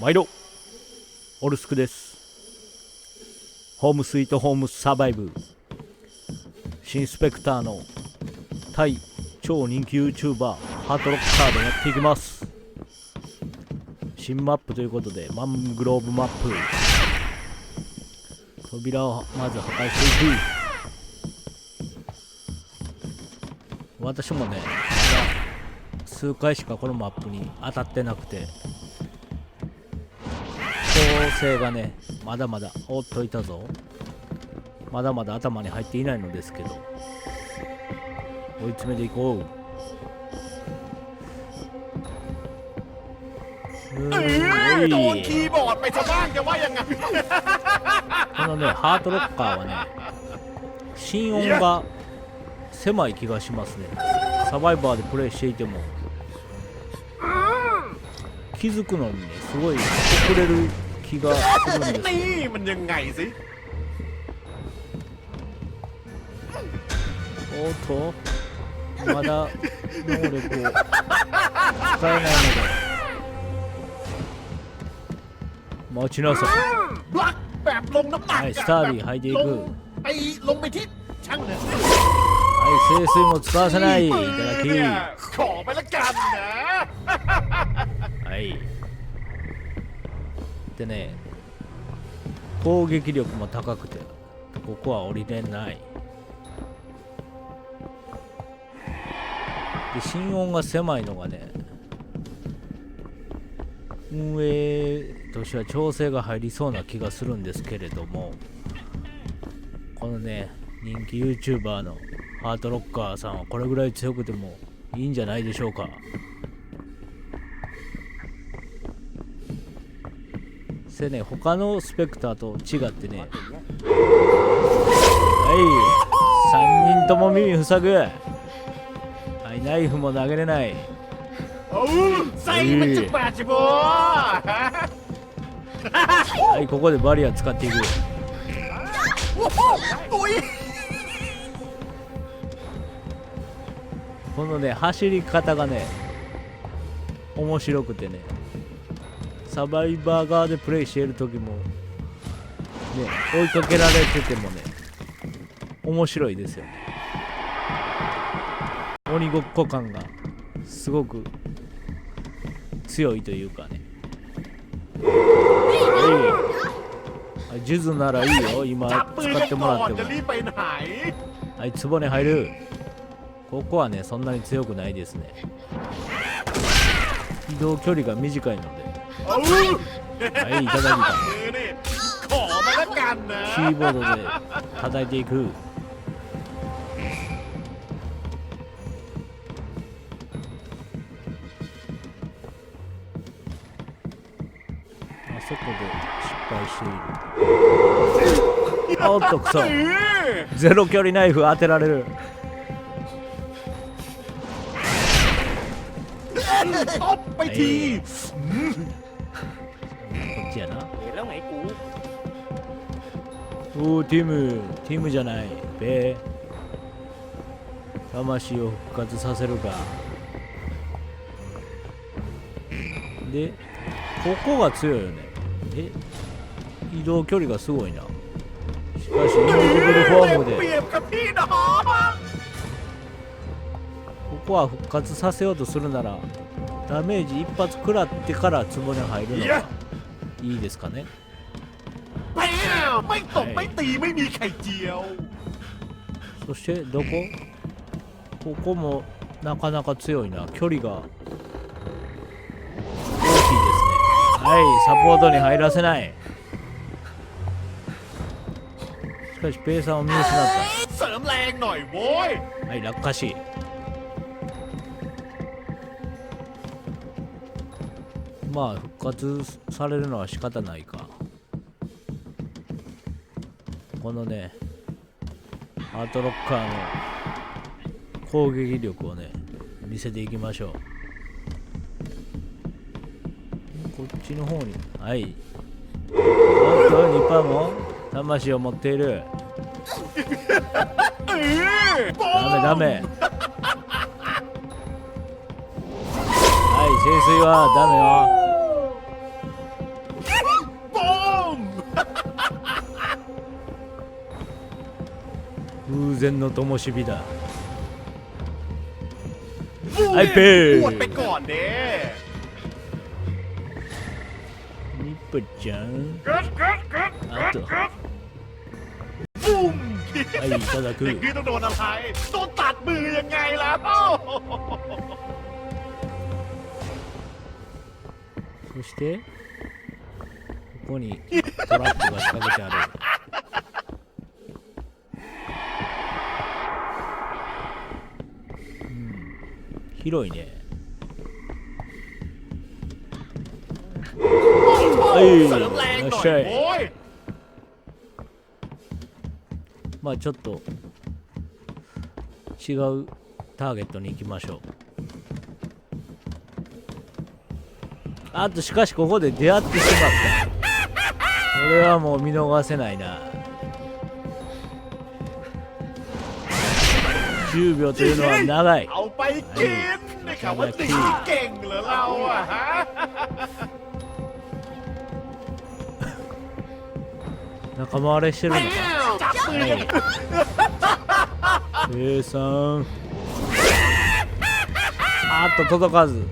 毎度オルスクです。ホームスイートホームサバイブ。新スペクターの対超人気 YouTuber ハートロックカードやっていきます。新マップということでマングローブマップ。扉をまず破壊していく。私もねまだ数回しかこのマップに当たってなくて構成がねまだまだおっといたぞまだまだ頭に入っていないのですけど追い詰めていこううーん เออโด お น い คีย์บอร์ดไปซะบ้างจะว่ายังไง このねハートロッカーはね心音が狭い気がしますねサバイバーでプレイしていても気づくのにねすごい遅れる 気がするんです นี่มันยังไงสิ おっとまだ能力を使えないので 待ちなさ บล็อกแบบลงน้ำหนั い ก はいスターリー履いていく ลงไปลงไปที่ช่างเนี่ย はい清水も使わせないいただき เนี่ย は ขอ でね攻撃力も高くてここは降りれない。で心音が狭いのがね運営としては調整が入りそうな気がするんですけれどもこのね人気 YouTuber のハートロッカーさんはこれぐらい強くてもいいんじゃないでしょうか。それね他のスペクターと違ってね。はい。3人とも耳塞ぐ。はいナイフも投げれない。はい。ここでバリア使っていく。このね走り方がね面白くてね。サバイバー側でプレイしている時もね追いかけられててもね面白いですよね。鬼ごっこ感がすごく強いというかね。えい数珠ならいいよ。今使ってもらってもはい壺に入る。ここはねそんなに強くないですね。移動距離が短いので。โอ้ はい、いただ มือนี่ขอมาละกันนะ きた。キーボードで叩いていく。あそこで失敗している。おっと、くそ。 เออ ゼロ距離ナイフ当てられる。 ตบไปที こ じゃなおおティムティムじゃないべ魂を復活させるかでここが強いよねえ移動距離がすごいな.しかしインディブルフォームでここは復活させようとするならダメージ一発食らってから壺に入るのかいいですかね แปวไม่ตบไม่ตีไม่มีไข่เจียว そしてどこここもなかなか強いな距離が大きいですねはいサポートに入らせないしかしペイさんを見失っ เสริมแรงหน่อยโว้ย たはい落下し まあ復活されるのは仕方ないか。このねアートロッカーの攻撃力をね見せていきましょう。こっちの方にはい。おっとニッパーも魂を持っている。ダメダメ。はい清水はダメよ。前の灯火だบู ไอ้เป้ ปวดไปก่อนเด้ ニップちゃん เกิดเกิดเกิด あと ปุ้ม はいいただく อย่างนี้ต้องโดนอะไรโดนตัดมือยังไงล่ะ そしてここにトラップが仕掛けてある 広いね。はいいらっしゃいまあちょっと違うターゲットに行きましょうあとしかしここで出会ってしまったこれはもう見逃せないな10秒というのは長い เอาไปกินได้ข่าวว่าตีเก่งเหรอเราอะฮะ 仲間割れしてるのか จับมือกัน 生産あっと届かず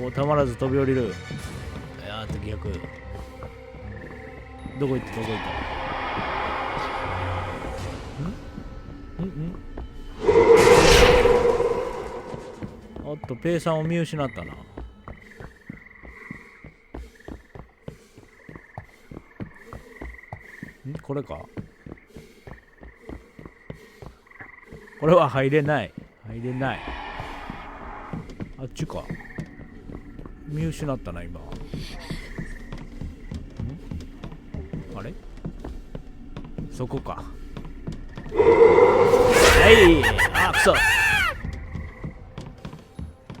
おたまらず飛び降りるあーっと逆 どこ行った？どこ行った？ん？ん？ん？おっとペイさんを見失ったな。ん？これか？これは入れない。入れない。あっちか。見失ったな今。あれ？そこか。はい。あくそ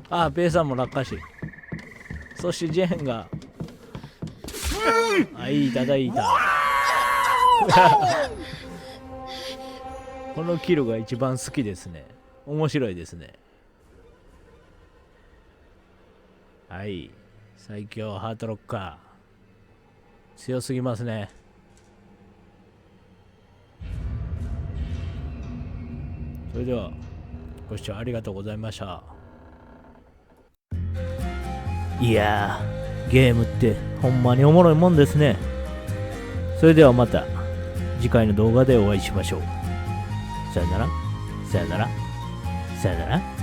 あペイさんも落下しそしてジェーンが。あいいただいた。このキルが一番好きですね。面白いですね。はい。最強ハートロッカー。強すぎますね。それではご視聴ありがとうございました。いやゲームってほんまにおもろいもんですね。それではまた次回の動画でお会いしましょう。さよなら。さよなら。さよなら。